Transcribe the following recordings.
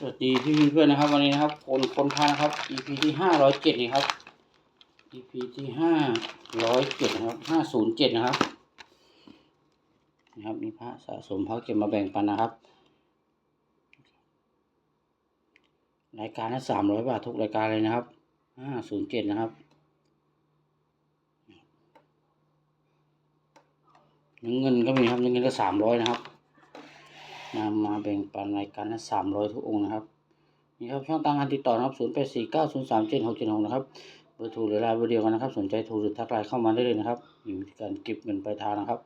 สวัสดีพี่เพื่อนๆนะครับวันนี้นะครับคนคนพานะครับ EP ที่ห้าร้อยเจ็ดนี่ครับ EP ที่ห้าร้อยเจ็ดนะครับห้าศูนย์เจ็ดนะครับนะครับนี่พระสะสมพระเก็บมาแบ่งปันนะครับ รายการละสามร้อยบาททุกรายการเลยนะครับห้าศูนย์เจ็ดนะครับเงินก็มีครับเงินก็สามร้อยนะครับ นำมาแบ่งปันรายการละสามร้อยทุกองค์นะครับนี่ครับช่องทางการติดต่อนะครับศูนย์แปดสี่เก้าศูนย์สามเจ็ดหกเจ็ดหกนะครับเบอร์โทรหรือไลน์เบอร์เดียวกันนะครับ สนใจโทรหรือทักไลน์เข้ามาได้เลยนะครับมีวิธีการเก็บเงินปลายทางนะครับ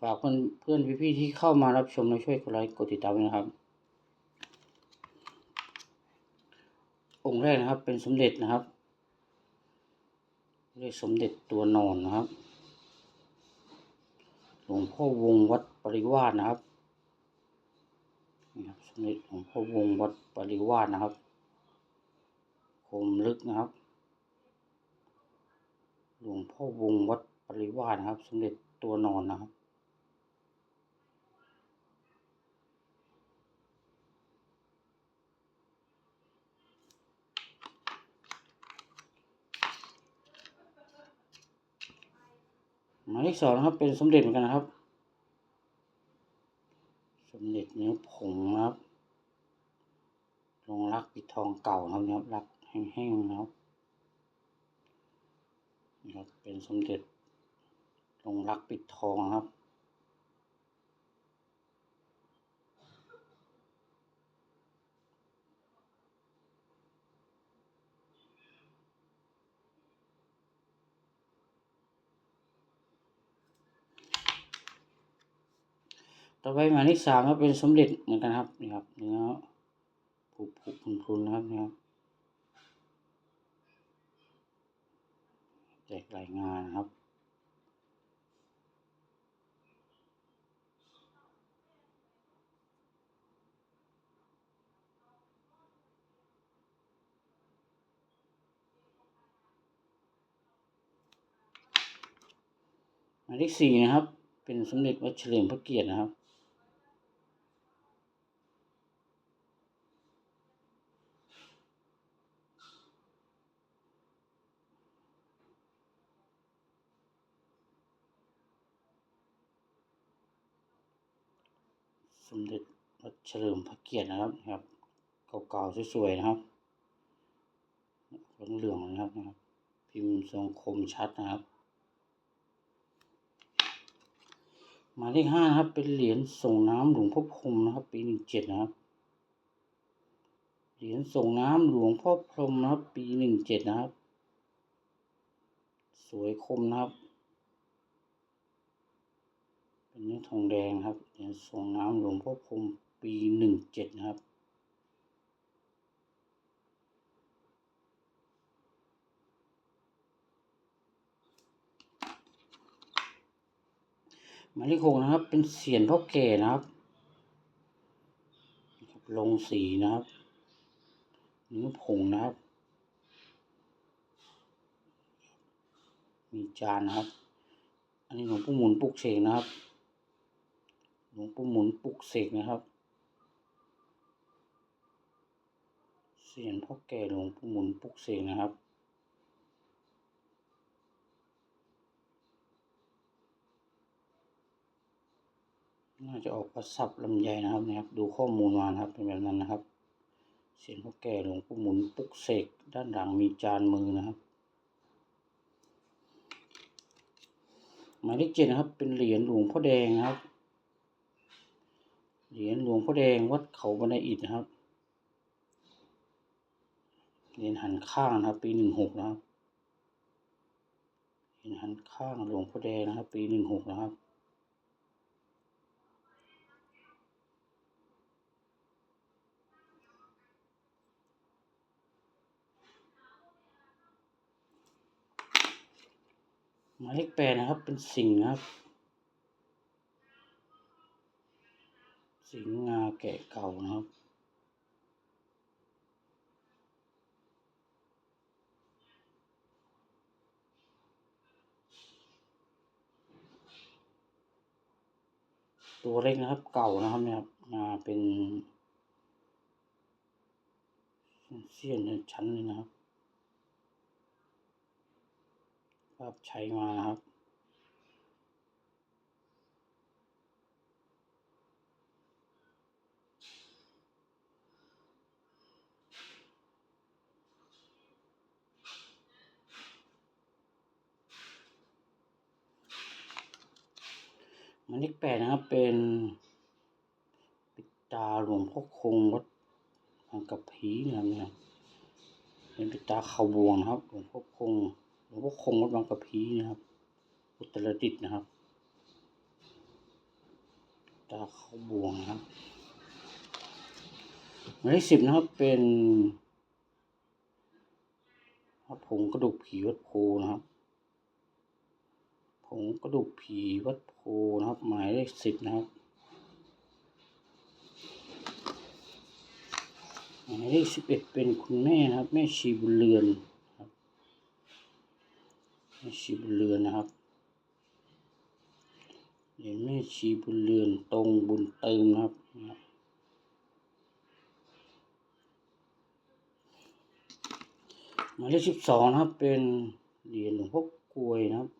ฝากเพื่อนเพื่อนพี่ๆที่เข้ามารับชมและช่วยกดไลค์กดติดตามด้วยนะครับ องค์แรกนะครับเป็นสมเด็จนะครับเรียกสมเด็จตัวนอนนะครับหลวงพ่อวงวัดปริวาสนะครับ นี่ครับสมเด็จหลวงพ่อวงวัดปริวาสนะครับ คมลึกนะครับ หลวงพ่อวงวัดปริวาสนะครับ สมเด็จตัวนอนนะครับหมายเลขสองนะครับเป็นสมเด็จเหมือนกันนะครับ มเด็จเนื้อผงนะครับลงรักปิดทองเก่าครับนะครับรักแห้งๆนะครับนี่ครับเป็นสมเด็จลงรักปิดทองนะครับ ต่อไปหมายเลขสามก็เป็นสมเด็จเหมือนกันครับนี่ครับเนื้อผุผุพรุนๆนะครับนี่ครับแจกรายงานนะครับหมายเลขสี่นะครับ เป็นสมเด็จวัดเฉลิมพระเกียรตินะครับ สมเด็จวัดเฉลิมพระเกียรตินะครับครับเก่าๆสวยๆนะครับเหลืองๆนะครับนะครับ พิมพ์ทรงคมชัดนะครับหมายเลขห้านะครับ เป็นเหรียญส่งน้ำหลวงพ่อพรมนะครับ ปีหนึ่งเจ็ดนะครับ เหรียญส่งน้ำหลวงพ่อพรมนะครับ ปีหนึ่งเจ็ดนะครับ สวยคมนะครับ นนื้ทองแดงครับเหรียญส่งน้ำหลวงพ่อพรมปีหนึ่งเจ็ดนะครับหมายเลขหกนะครับ เป็นเสียนพ่อแก่นะครับ ลงสีนะครับเนื้อผงนะครับ มีจานนะครับ อันนี้หลวงปู่หมุนปุกเสกนะครับ หลวงปู่หมุนปลุกเสกนะครับ เสียนพ่อแก่หลวงปู่หมุนปลุกเสกนะครับน่าจะออกประสับลำไยนะครับนะครับ ดูข้อมูลมานะครับเป็นแบบนั้นนะครับ เสียงพ่อแก่หลวงปู่หมุนปลุกเสกด้านหลังมีจานมือนะครับหมายเลขเจ็ดนะครับ เป็นเหรียญหลวงพ่อแดงครับ เหรียญหลวงพ่อแดงวัดเขาบันไดอิฐนะครับ เหรียญหันข้างนะครับ ปีหนึ่งหกนะครับ เหรียญหันข้างหลวงพ่อแดงนะครับ ปีหนึ่งหกนะครับหมายเลขแปดนะครับ เป็นสิงนะครับ สิงห์งาแกะเก่านะครับ ตัวเล็กนะครับเก่านะครับเนี่ยครับงาเป็นเสี้ยนชั้นเลยนะครับภาพใช้มานะครับ มายเลขแปดนะครับเป็นปิตาหลวงพ่อคงวัดบางกะพีนะครับเนี่ยเป็นปิตาเขาบวงนะครับหลวงพ่อคงหลวงพ่อคงวัดบางกะพีนะครับ อุตรดิตนะครับ ตาเขาบวงนะครับหมายเลขสิบนะครับเป็นพระผงกระดูกผีวัดโพนะครับ ผงกระดูกผีวัดโพนะครับ หมายเลขสิบนะครับหมายเลขสิบเอ็ดเป็นคุณแม่นะครับ แม่ชีบุญเรือนครับแม่ชีบุญเรือนนะครับเหรียญแม่ชีบุญเรือนตรงบุญเติมนะครับนะครับหมายเลขสิบสองนะครับเป็นเหรียญหลวงพ่อกลวยนะครับ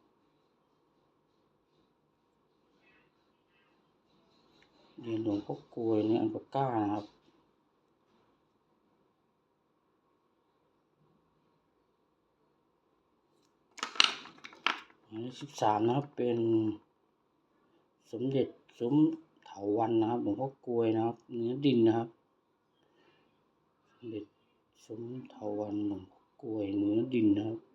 เหรียญหลวงพ่อกลวยในอันปก้านะครับหมายเลขสิบสามนะครับเป็นสมเด็จสมเถาวันนะครับหลวงพ่อกลวยนะครับ เนื้อดินนะครับ สมเด็จสมเถาวันหลวงพ่อกลวยเนื้อดินนะครับ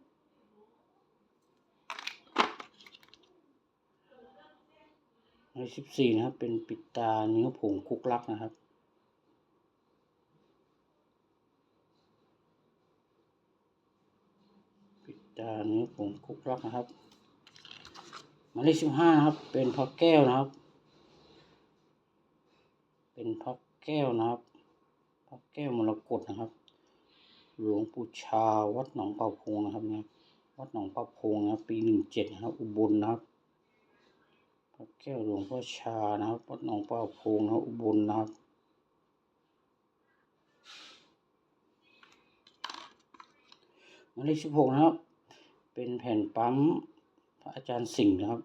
หมายเลขสิบสี่นะครับ เป็นปิดตาเนื้อผงคุกลักนะครับปิดตาเนื้อผงคุกลักนะครับหมายเลขสิบห้านะครับ เป็นพระแก้วนะครับ เป็นพระแก้วนะครับพระแก้วมรกตนะครับ หลวงปู่ชาวัดหนองเป่าพงนะครับเนี่ยวัดหนองเป่าพงนะครับ ปีหนึ่งเจ็ดนะครับ อุบลนะครับ แก้วหลวงพ่อชานะครับวัดหนองป่าพงนะอุบลนะครับหมายเลขสิบหกนะครับ เป็นแผ่นปั๊มพระอาจารย์สิงห์นะครับ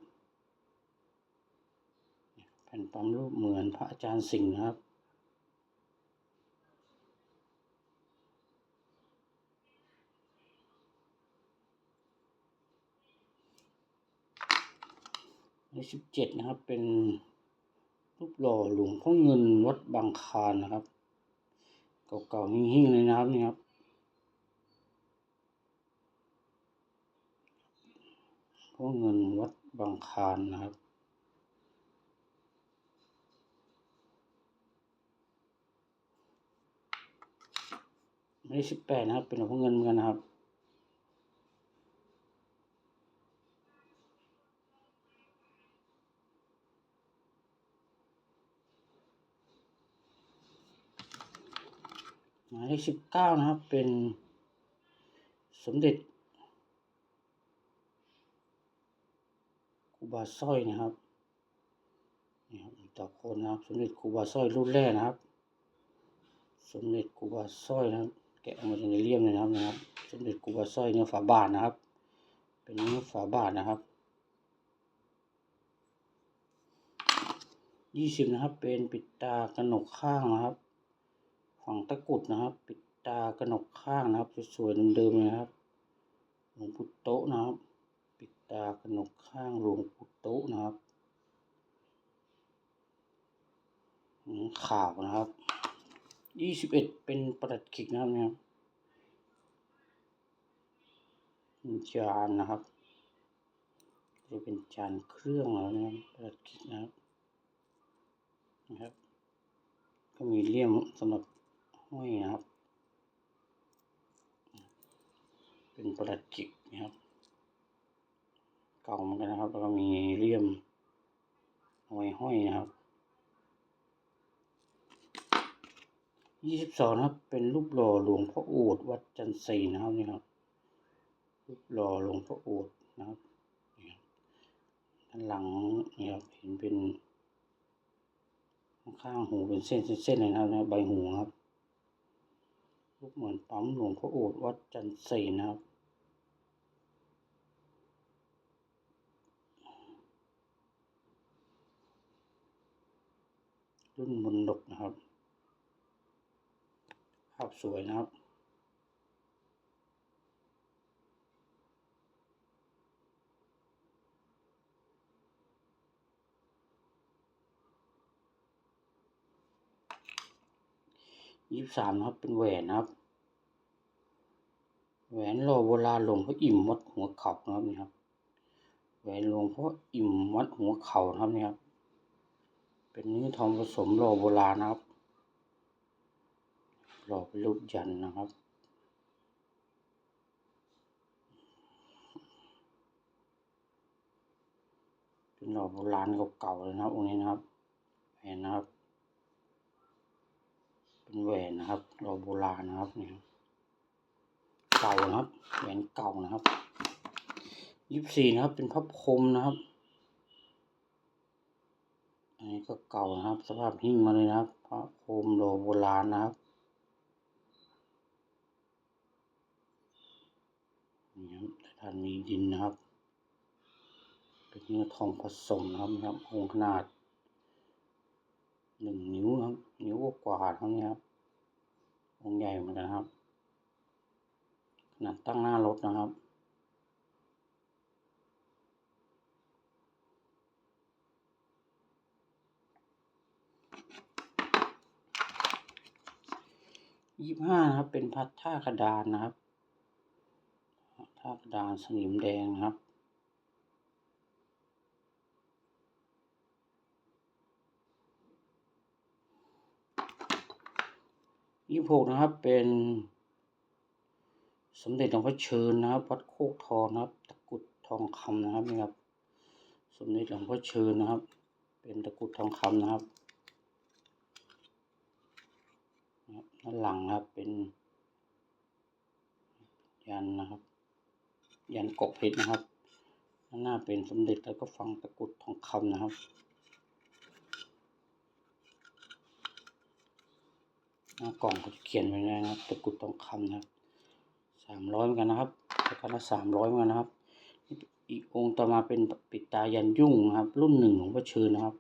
แผ่นปั๊มรูปเหมือนพระอาจารย์สิงห์นะครับ ในสิบเจ็ดนะครับ เป็นรูปหล่อหลวงพ่อเงินวัดบางคานนะครับ เก่าๆหิ้งๆเลยนะครับนี่ครับพ่อเงินวัดบางคานนะครับหมายเลขสิบแปดนะครับ เป็นหลวงพ่อเงินเหมือนกันนะครับ หมาย เลขสิบเก้านะครับ เป็นสมเด็จคูบาสร้อยนะครับนี่ครับต่อคนนะครับ สมเด็จคูบาสร้อยรุ่นแรกนะครับ สมเด็จคูบาสร้อยนะครับ แกะออกมาจากในเลี่ยมเลยนะครับนะครับ สมเด็จคูบาสร้อยเนื้อฝาบาทนะครับ เป็นเนื้อฝาบาทนะครับยี่สิบนะครับ เป็นปิดตากระหนกข้างนะครับ ตะกุดนะครับ ปิดตากระหนกข้างนะครับสวยๆเดิมๆนะครับหลวงปู่โตะนะครับ ปิดตากระหนกข้างหลวงปู่โตะนะครับหืมขาวนะครับยี่สิบเอ็ดเป็นประดัดขิกนะครับเนี่ยจานนะครับจะเป็นจานเครื่องแล้วนะครับประดัดขิกนะครับนะครับ ก็มีเลี่ยมสำหรับ ห้อยนะครับ เป็นประดัดขิกนะครับ เก่าเหมือนกันนะครับ แล้วก็มีเลี่ยมเอาไว้ห้อยนะครับยี่สิบสองครับ เป็นรูปหล่อหลวงพ่ออษฐ์วัดจันทรีนะครับนี่ครับ รูปหล่อหลวงพ่ออษฐ์นะครับด้านหลังนี่ครับเห็นเป็นข้างหูเป็นเส้นเส้นๆเลยนะครับ ใบหูครับ รูปเหมือนปั๊มหลวงพ่อโอษฐวัดจันทร์ศรีนะครับรุ่นมนดกนะครับ ภาพสวยนะครับ ยี่สามนะครับ เป็นแหวนนะครับ แหวนโลโบราณหลวงพ่ออิ่มวัดหัวเข่านะครับนี่ครับแหวนหลวงพ่ออิ่มวัดหัวเข่านะครับนี่ครับ เป็นเนื้อทองผสมโลโบราณนะครับหล่อเป็นรูปยันนะครับเป็นหล่อโบราณเก่าๆเลยนะครับองค์นี้นะครับแหวนนะครับ เป็นแหวนนะครับหล่อโบราณนะครับเนี่ยครับเก่านะครับ แหวนเก่านะครับยี่สี่นะครับ เป็นพระพรหมนะครับ อันนี้ก็เก่านะครับ สภาพหิ้งมาเลยนะครับพระพรหมโลโบราณนะครับนี่ครับท่านมีดินนะครับ เป็นเนื้อทองผสมนะครับนะครับองค์ขนาด หนึ่งนิ้วครับ นิ้วกว่าเท่านี้ครับองค์ใหญ่เหมือนกันครับ ขนาดตั้งหน้ารถนะครับ ยี่ห้านะครับ เป็นพัดท่ากระดานนะครับ ท่ากระดานสนิมแดงนะครับ ยี่หกนะครับเป็นสมเด็จหลวงพ่อเชิญนะครับ วัดโคกทองนะครับ ตะกุดทองคำนะครับนี่ครับ สมเด็จหลวงพ่อเชิญนะครับ เป็นตะกุดทองคำนะครับนะครับด้านหลังนะครับเป็นยันนะครับ ยันกบเพชรนะครับด้านหน้าเป็นสมเด็จแล้วก็ฟังตะกุดทองคำนะครับ หน้ากล่องเขาจะเขียนไว้นะครับตะกรุดทองคำนะครับสามร้อยเหมือนกันนะครับราคาละสามร้อยเหมือนกันนะครับ อีกองค์ต่อมาเป็นปิดตายันยุ่งนะครับ รุ่นหนึ่งของพระเชิญนะครับ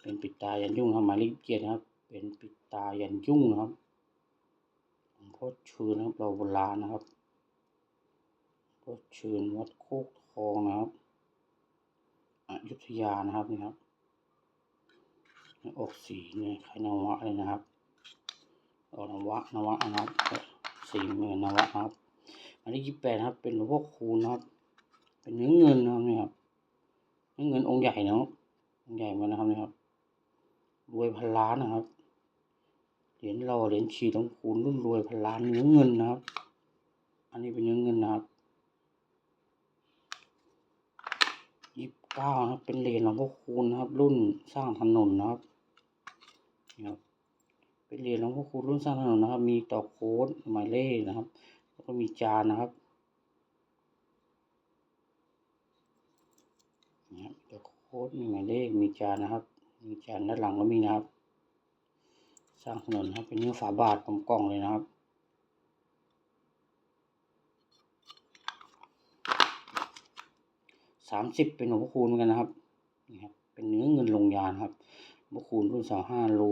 เป็นปิดตายันยุ่งครับหมายเลขเกียรตินะครับ เป็นปิดตายันยุ่งนะครับหลวงพ่อเชิญนะครับเราโบราณนะครับพ่อเชิญวัดโคกทองนะครับอยุธยานะครับนี่ครับออกสีเนี่ยคล้าวะเลยนะครับ ออนวะนวะนะครับสีเหมือนนวะครับ อันที่ยี่แปดครับ เป็นหลวงพ่อคูณนะครับ เป็นเนื้อเงินนะครับนี่ครับเนื้อเงินองค์ใหญ่เนาะองค์ใหญ่มานะครับนี่ครับรวยพันล้านนะครับเหรียญเราเหรียญชีหลวงคูณรุ่นรวยพันล้านเนื้อเงินนะครับ อันนี้เป็นเนื้อเงินนะครับยี่สิบเก้านะครับ เป็นเหรียญหลวงพ่อคูณนะครับ รุ่นสร้างถนนนะครับนี่ครับ เป็นเหรียญหลวงพ่อคูณรุ่นสร้างถนนนะครับ มีต่อโค้ดหมายเลขนะครับ แล้วก็มีจานนะครับนะครับต่อโค้ดมีหมายเลขมีจานนะครับ มีจานด้านหลังก็มีนะครับ สร้างถนนครับเป็นเนื้อฝาบาทกล่องๆเลยนะครับสามสิบเป็นหลวงพ่อคูณเหมือนกันนะครับนี่ครับ เป็นเนื้อเงินลงยานครับหลวงพ่อคูณรุ่นสองห้าโล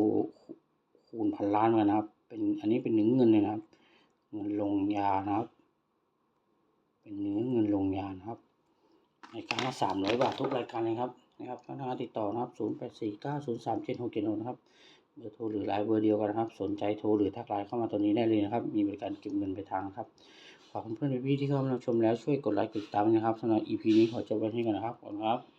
คูณพันล้านเหมือนกันนะครับ เป็นอันนี้เป็นเนื้อเงินเลยนะครับ เงินลงยานะครับ เป็นเนื้อเงินลงยานะครับรายการละสามร้อยบาททุกรายการเลยครับนะครับช่องทางติดต่อนะครับศูนย์แปดสี่เก้าศูนย์สามเจ็ดหกเจ็ดหกนะครับเบอร์โทรหรือไลน์เบอร์เดียวกันนะครับ สนใจโทรหรือทักไลน์เข้ามาตัวนี้ได้เลยนะครับ มีบริการเก็บเงินไปลายทางครับฝากเพื่อนๆพี่ๆที่เข้ามาชมแล้วช่วยกดไลค์กดติดตามนะครับสำหรับ EP นี้ขอจบไว้ที่นก่อนนะครับขอบคุณครับ